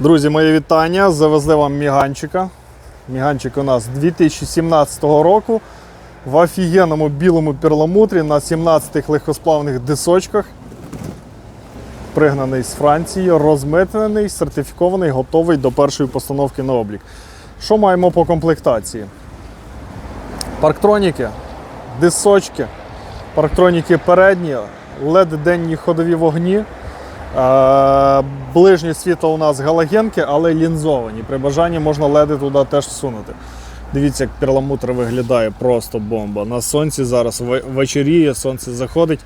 Друзі, моє вітання. Завезли вам міганчика. Міганчик у нас 2017 року в офігенному білому перламутрі на 17 легкосплавних дисочках. Пригнаний з Франції, розмитнений, сертифікований, готовий до першої постановки на облік. Що маємо по комплектації? Парктроніки, дисочки, парктроніки передні, led денні ходові вогні. Е, Ближнє світло у нас галогенки, але лінзовані. При бажанні можна леди туди теж всунути. Дивіться, як перламутр виглядає просто бомба. На сонці зараз ве- вечоріє, сонце заходить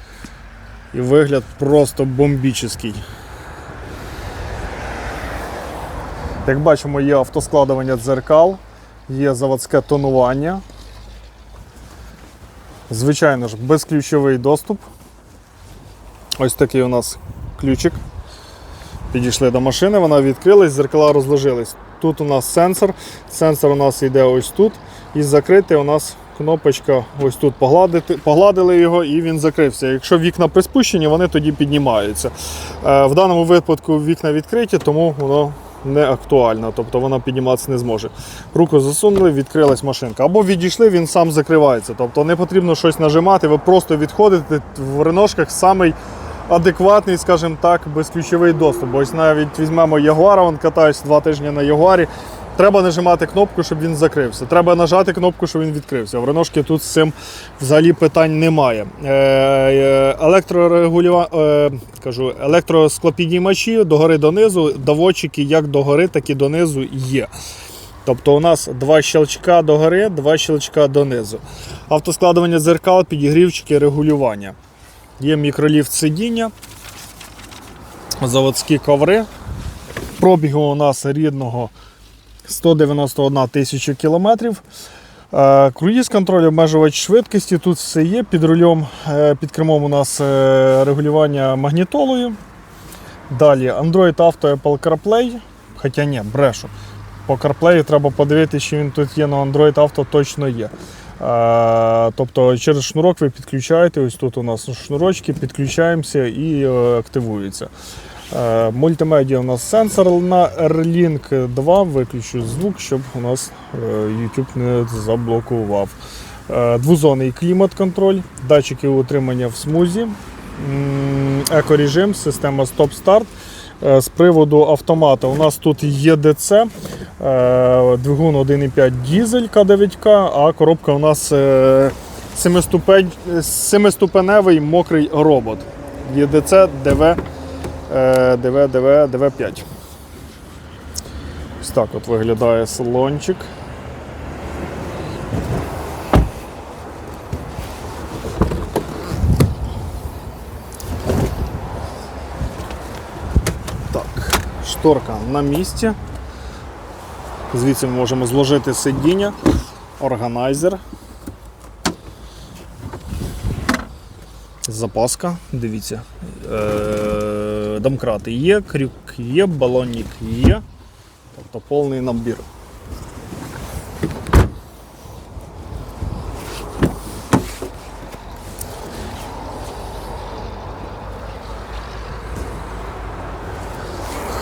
і вигляд просто бомбічний. Як бачимо, є автоскладування дзеркал, є заводське тонування. Звичайно ж, безключовий доступ. Ось такий у нас ключик. Підійшли до машини, вона відкрилась, зеркала розложились. Тут у нас сенсор. Сенсор у нас йде ось тут. І закритий у нас кнопочка ось тут погладити, погладили його і він закрився. Якщо вікна приспущені, вони тоді піднімаються. Е, В даному випадку вікна відкриті, тому воно не актуально, тобто вона підніматися не зможе. Руку засунули, відкрилась машинка. Або відійшли, він сам закривається. Тобто не потрібно щось нажимати, ви просто відходите в реношках самий адекватний, скажімо так, безключовий доступ. Ось навіть візьмемо Ягуара, він катаюсь два тижні на Ягуарі. Треба нажимати кнопку, щоб він закрився. Треба нажати кнопку, щоб він відкрився. В Реношки тут з цим взагалі питань немає. Е, е, електрорегулюва... е, кажу, електросклопідіймачі догори донизу, доводчики як догори, так і донизу є. Тобто у нас два щелчка догори, два щелчка донизу. Автоскладування дзеркал, підігрівчики, регулювання. Є мікроліфт сидіння, заводські коври. Пробігу у нас рідного 191 тисяча кілометрів. Е, Круїз контроль, обмежувач швидкості. Тут все є. Під рулем, е, під кермом у нас е, регулювання магнітолою. Далі Android Auto Apple CarPlay. Хоча ні, брешу. По CarPlay треба подивитися, чи він тут є на Android Auto точно є. Тобто через шнурок ви підключаєте, ось тут у нас шнурочки, підключаємося і е, активується. Е, Мультимедіа у нас сенсор на Airlink 2. Виключу звук, щоб у нас е, YouTube не заблокував. Двозонний клімат-контроль, датчики утримання в смузі, екорежим, система стоп-старт. З приводу автомата у нас тут є ДЦ, двигун 1,5 дізель К9К, а коробка у нас е, е, семиступеневий мокрий робот. ЄДЦ ДВ, е, ДВ, ДВ, ДВ5. Ось так от виглядає салончик. Шторка на місці. Звідси ми можемо зложити сидіння, органайзер. Запаска, дивіться. Е, домкрати є, крюк є, балонник є. Тобто повний набір.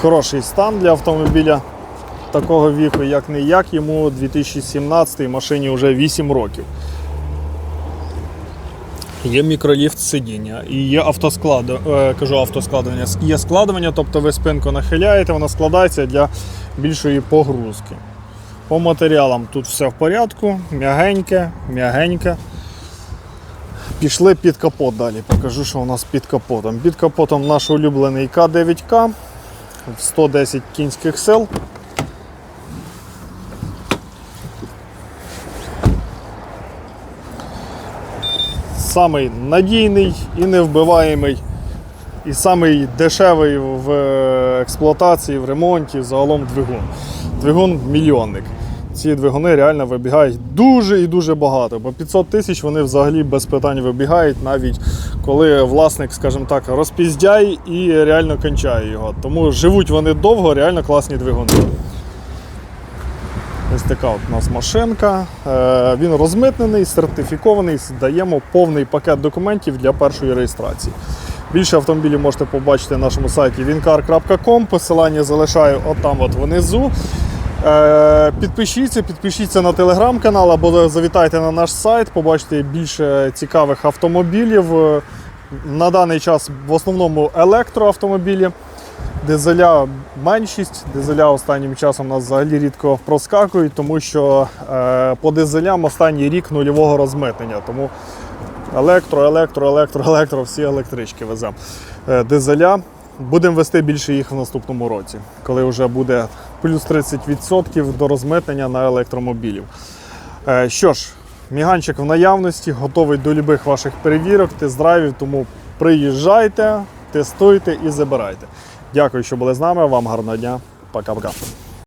Хороший стан для автомобіля такого віку, як не як, йому 2017 машині вже 8 років. Є мікроліфт сидіння і є автосклад, е, кажу автоскладування. Є складування, тобто ви спинку нахиляєте, вона складається для більшої погрузки. По матеріалам тут все в порядку, м'ягеньке, м'ягеньке. Пішли під капот далі. Покажу, що у нас під капотом. Під капотом наш улюблений К9К в 110 кінських сил. Самий надійний і невбиваємий, і самий дешевий в е, експлуатації, в ремонті, загалом двигун. Двигун мільйонник. Ці двигуни реально вибігають дуже і дуже багато. По 500 тисяч вони взагалі без питань вибігають, навіть коли власник, скажімо так, розпіздяє і реально кончає його. Тому живуть вони довго, реально класні двигуни. Ось така от у нас машинка. Е, Він розмитнений, сертифікований, даємо повний пакет документів для першої реєстрації. Більше автомобілів можете побачити на нашому сайті wincar.com. Посилання залишаю отам от внизу. Е, Підпишіться, підпишіться на телеграм-канал або завітайте на наш сайт, побачите більше цікавих автомобілів. Е, На даний час в основному електроавтомобілі. Дизеля меншість. Дизеля останнім часом нас взагалі рідко проскакують, тому що е, по дизелям останній рік нульового розмитнення. Тому електро, електро, електро, електро, всі електрички веземо. Е, дизеля. Будемо вести більше їх в наступному році, коли вже буде плюс 30% до розмитнення на електромобілів. Е, що ж, міганчик в наявності, готовий до любих ваших перевірок, тест-драйвів, тому приїжджайте, тестуйте і забирайте. Дякую, що були з нами. Вам гарного дня. Пока-пока.